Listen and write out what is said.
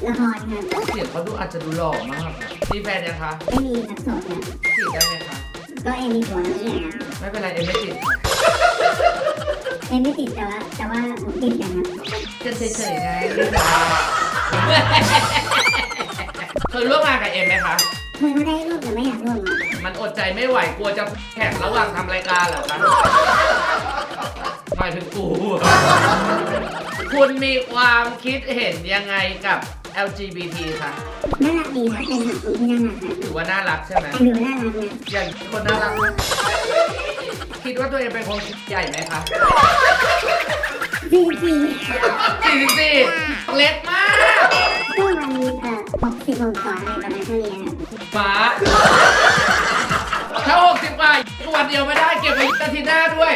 เสียงเขาดูอาจจะดูหล่อมากอะมีแฟนยังคะไม่มีครับโสดครับจีบได้ไหมคะ ก็เอ็มมีผัวแล้วเนี่ยครับไม่เป็นไรเอ็มไม่ติดค่ะเอ็มไม่ติดแต่ว่าแต่ว่าผมติดกันครับกันเฉยๆไงเคยร่วมงานกับเอ็มไหมคะเคยก็ได้ร่วมแต่ไม่อยากร่วมครับมันอดใจไม่ไหวกลัวจะแข่งระหว่างทำรายการเหรอคะหมายถึงกู คุณมีความคิดเห็นยังไงกับ LGBT คะน่ารักดีครับเป็นสังคมที่น่ารักครับถือว่าน่ารักใช่ไหมดูน่ารักนะอย่างคนน่ารักนะคิดว่าตัวเองเป็นคนใหญ่ไหมคะจริงจริงสี่สิบสี่เล็กมากๆก็วันเอ่อหกสิบหกก่อนอะไรประมาณเท่านี้ครับฟ้าถ้าหกสิบกว่าวันเดียวไม่ได้เก็บไว้อาทิตย์หน้าด้วย